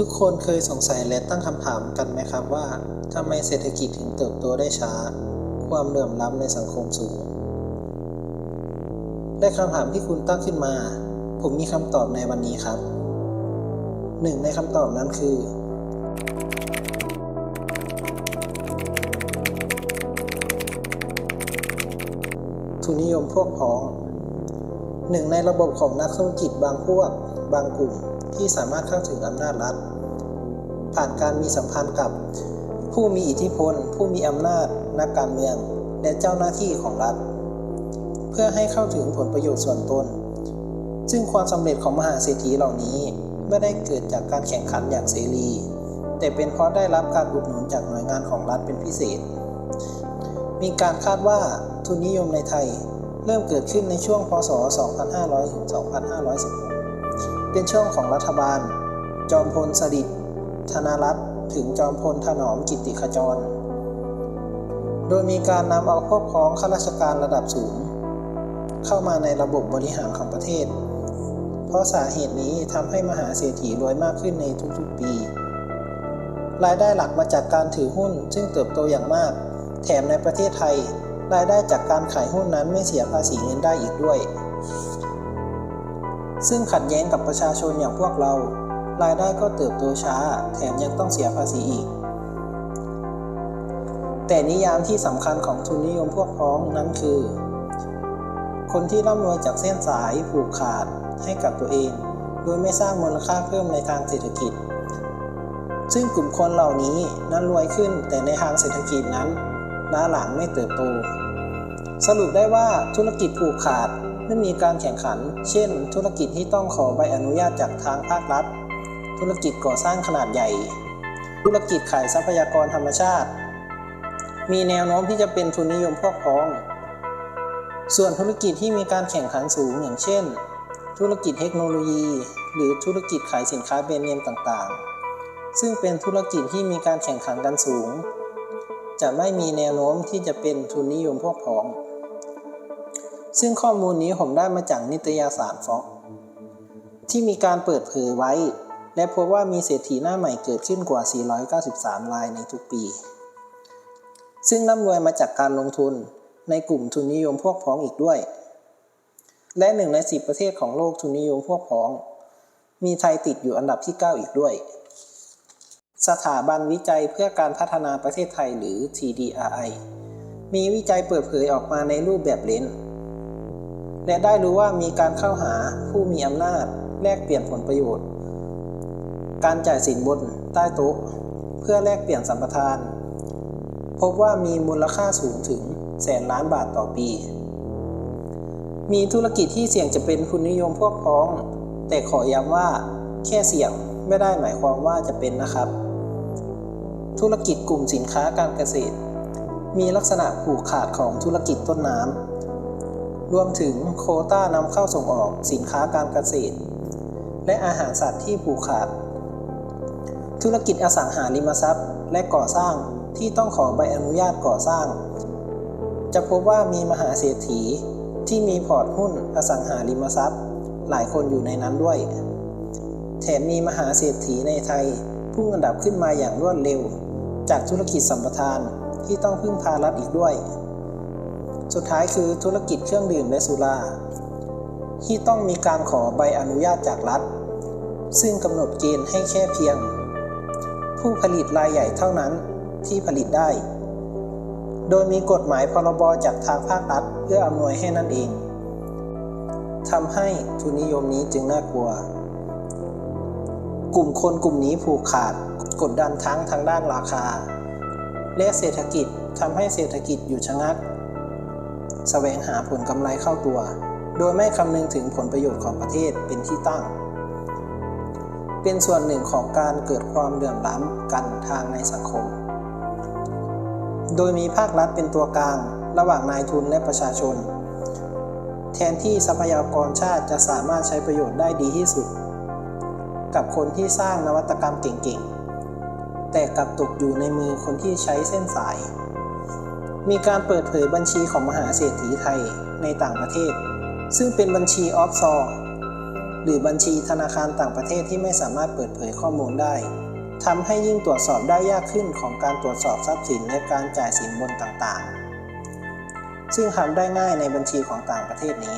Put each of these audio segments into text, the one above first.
ทุกคนเคยสงสัยและตั้งคำถามกันไหมครับว่าทำไมเศรษฐกิจถึงเติบโตได้ช้า ความเหลื่อมล้ำในสังคมสูง และคำถามที่คุณตั้งขึ้นมา ผมมีคำตอบในวันนี้ครับ หนึ่งในคำตอบนั้นคือ ทุนนิยมพวกพ้องหนึ่งในระบบของนักธุรกิจบางพวก บางกลุ่ม ที่สามารถเข้าถึงอำนาจรัฐ ผ่านการมีสัมพันธ์กับ ผู้มีอิทธิพล ผู้มีอำนาจ นักการเมือง และเจ้าหน้าที่ของรัฐ เพื่อให้เข้าถึงผลประโยชน์ส่วนตนซึ่งความสำเร็จของมหาเศรษฐีเหล่านี้ไม่ได้เกิดจากการแข่งขันอย่างเสรี แต่เป็นเพราะได้รับการอุดหนุนจากหน่วยงานของรัฐเป็นพิเศษ มีการคาดว่าทุนนิยมในไทยเริ่มเกิดขึ้นในช่วงพศ 2500 ถึง 2516 เป็นช่วงของรัฐบาล จอมพลสฤษดิ์ธนรัตน์ถึงจอมพลถนอมกิติขจร โดยมีการนำเอาพวกพ้องข้าราชการระดับสูง เข้ามาในระบบบริหารของประเทศ เพราะสาเหตุนี้ทำให้มหาเศรษฐีรวยมากขึ้นในทุกๆปี รายได้หลักมาจากการถือหุ้นซึ่งเติบโตอย่างมาก แถมในประเทศไทย รายได้จากการขายหุ้นนั้นไม่เสียภาษีเงินได้อีกด้วย ซึ่งขัดแย้งกับประชาชนอย่างพวกเรา รายได้ก็เติบโตช้า แถมยังต้องเสียภาษีอีก แต่นิยามที่สำคัญของทุนนิยมพวกพ้องนั้นคือ คนที่ร่ำรวยจากเส้นสายผูกขาดให้กับตัวเอง โดยไม่สร้างมูลค่าเพิ่มในทางเศรษฐกิจ ซึ่งกลุ่มคนเหล่านี้นั้นรวยขึ้นแต่ในทางเศรษฐกิจนั้นล้าหลังไม่เติบโต สรุปได้ว่าธุรกิจผูกขาด ไม่มีการแข่งขัน เช่น ธุรกิจที่ต้องขอใบอนุญาตจากทางภาครัฐ ธุรกิจก่อสร้างขนาดใหญ่ ธุรกิจขายทรัพยากรธรรมชาติ มีแนวโน้มที่จะเป็นทุนนิยมพวกพ้อง ส่วนธุรกิจที่มีการแข่งขันสูงอย่างเช่น ธุรกิจเทคโนโลยี หรือธุรกิจขายสินค้าแบรนด์เนมต่างๆ ซึ่งเป็นธุรกิจที่มีการแข่งขันกันสูง จะไม่มีแนวโน้มที่จะเป็นทุนนิยมพวกพ้อง ซึ่งข้อมูลนี้ผมได้มาจากนิตยสารฟ็อกที่มีการเปิดเผยไว้ และพบว่ามีเศรษฐีหน้าใหม่เกิดขึ้นกว่า 493 รายในทุกปี ซึ่งร่ำรวยมาจากการลงทุนในกลุ่มทุนนิยมพวกพ้องอีกด้วย และหนึ่งใน 10 ประเทศของโลกทุนนิยมพวกพ้อง มีไทยติดอยู่อันดับที่ 9 อีกด้วย สถาบันวิจัยเพื่อการพัฒนาประเทศไทยหรือ TDRI มีวิจัยเปิดเผยออกมาในรูปแบบเลนส์ และได้รู้ว่ามีการเข้าหาผู้มีอำนาจแลกเปลี่ยนผลประโยชน์ การจ่ายสินบนใต้โต๊ะ เพื่อแลกเปลี่ยนสัมปทาน พบว่ามีมูลค่าสูงถึงแสนล้านบาทต่อปี มีธุรกิจที่เสี่ยงจะเป็นทุนนิยมพวกพ้อง แต่ขอย้ำว่าแค่เสี่ยงไม่ได้หมายความว่าจะเป็นนะครับ ธุรกิจกลุ่มสินค้าการเกษตร มีลักษณะผูกขาดของธุรกิจต้นน้ำ รวมถึงโคต้านำเข้าส่งออกสินค้าการเกษตร และอาหารสัตว์ที่ผูกขาด ธุรกิจอสังหาริมทรัพย์ และก่อสร้างที่ต้องขอใบอนุญาตก่อสร้าง จะพบว่ามีมหาเศรษฐีที่มีพอร์ตหุ้นอสังหาริมทรัพย์ หลายคนอยู่ในนั้นด้วย แถมมีมหาเศรษฐีในไทยพุ่งอันดับขึ้นมาอย่างรวดเร็ว จากธุรกิจสัมปทานที่ต้องพึ่งพารัฐอีกด้วย สุดท้ายคือธุรกิจเครื่องดื่มและสุรา ที่ต้องมีการขอใบอนุญาตจากรัฐ ซึ่งกำหนดเกณฑ์ให้แค่เพียง ผู้ผลิตรายใหญ่เท่านั้นที่ผลิตได้ โดยมีกฎหมายพรบจากทางภาครัฐเพื่ออำนวยให้นั่นเองทำให้ทุนนิยมนี้จึงน่ากลัว กลุ่มคนกลุ่มนี้ผูกขาดกดดันทั้งทางด้านราคา และเศรษฐกิจทำให้เศรษฐกิจหยุดชะงัก แสวงหาผลกำไรเข้าตัว โดยไม่คำนึงถึงผลประโยชน์ของประเทศเป็นที่ตั้ง เป็นส่วนหนึ่งของการเกิดความเหลื่อมล้ำกันทางในสังคม โดยมีภาครัฐเป็นตัวกลาง ระหว่างนายทุนและประชาชน แทนที่ทรัพยากรชาติจะสามารถใช้ประโยชน์ได้ดีที่สุด กับคนที่สร้างนวัตกรรมเก่งๆ แต่กลับตกอยู่ในมือคนที่ใช้เส้นสาย มีการเปิดเผยบัญชีของมหาเศรษฐีไทยในต่างประเทศ ซึ่งเป็นบัญชีออฟซอร์หรือบัญชีธนาคารต่างประเทศที่ไม่สามารถเปิดเผยข้อมูลได้ทำให้ยิ่งตรวจสอบได้ยากขึ้นของการตรวจสอบทรัพย์สินและการจ่ายสินบนต่างๆ ซึ่งทำได้ง่ายในบัญชีของต่างประเทศนี้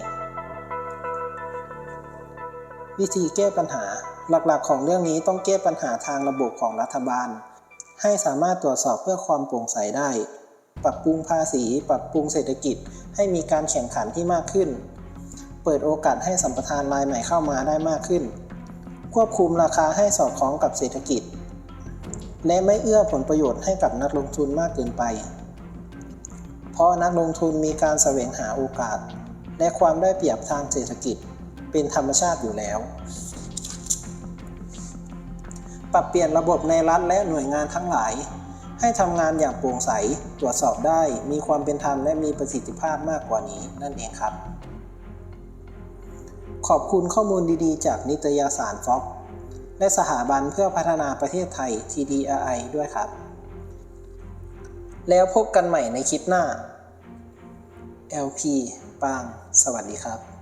วิธีแก้ปัญหาหลักๆ ของเรื่องนี้ต้องแก้ปัญหาทางระบบของรัฐบาล ให้สามารถตรวจสอบเพื่อความโปร่งใสได้ ปรับปรุงภาษี ปรับปรุงเศรษฐกิจ ให้มีการแข่งขันที่มากขึ้น เปิดโอกาสให้สัมปทานรายใหม่เข้ามาได้มากขึ้น ควบคุมราคาให้สอดคล้องกับเศรษฐกิจ และไม่เอื้อผลประโยชน์ให้กับนักลงทุนมากเกินไป เพราะนักลงทุนมีการแสวงหาโอกาส และความได้เปรียบทางเศรษฐกิจ เป็นธรรมชาติอยู่แล้ว ปรับเปลี่ยนระบบในรัฐและหน่วยงานทั้งหลาย ให้ทำงานอย่างโปร่งใส ตรวจสอบได้ มีความเป็นธรรมและมีประสิทธิภาพมากกว่านี้นั่นเองครับ ขอบคุณข้อมูลดีๆ จากนิตยสารฟ็อกและสถาบันเพื่อพัฒนาประเทศไทย TDRI ด้วยครับ แล้วพบกันใหม่ในคลิปหน้า LP ปาง สวัสดีครับ